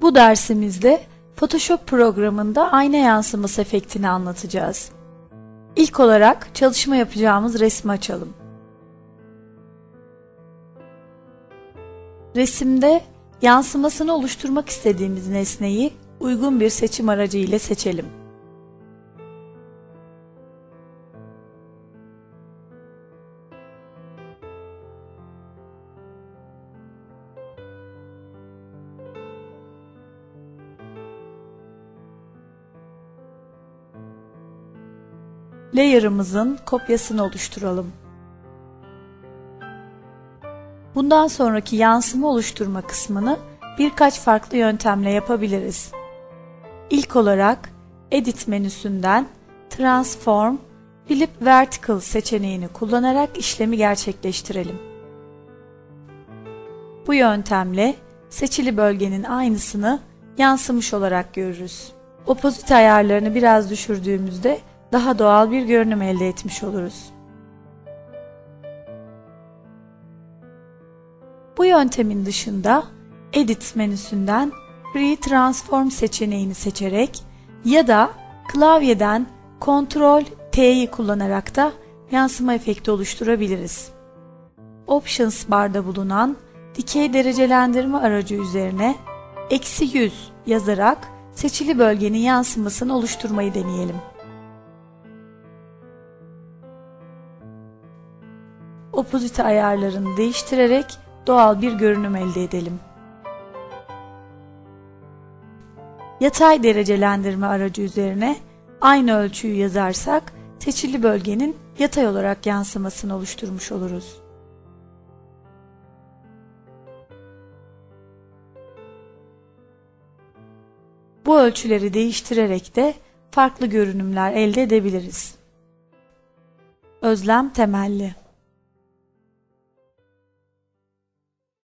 Bu dersimizde Photoshop programında ayna yansıması efektini anlatacağız. İlk olarak çalışma yapacağımız resmi açalım. Resimde yansımasını oluşturmak istediğimiz nesneyi uygun bir seçim aracı ile seçelim. Layer'ımızın kopyasını oluşturalım. Bundan sonraki yansıma oluşturma kısmını birkaç farklı yöntemle yapabiliriz. İlk olarak Edit menüsünden Transform Flip Vertical seçeneğini kullanarak işlemi gerçekleştirelim. Bu yöntemle seçili bölgenin aynısını yansımış olarak görürüz. Opozite ayarlarını biraz düşürdüğümüzde daha doğal bir görünüm elde etmiş oluruz. Bu yöntemin dışında Edit menüsünden Free Transform seçeneğini seçerek ya da klavyeden Ctrl T'yi kullanarak da yansıma efekti oluşturabiliriz. Options barda bulunan dikey derecelendirme aracı üzerine eksi 100 yazarak seçili bölgenin yansımasını oluşturmayı deneyelim. Opozite ayarlarını değiştirerek doğal bir görünüm elde edelim. Yatay derecelendirme aracı üzerine aynı ölçüyü yazarsak seçili bölgenin yatay olarak yansımasını oluşturmuş oluruz. Bu ölçüleri değiştirerek de farklı görünümler elde edebiliriz. Özlem temelli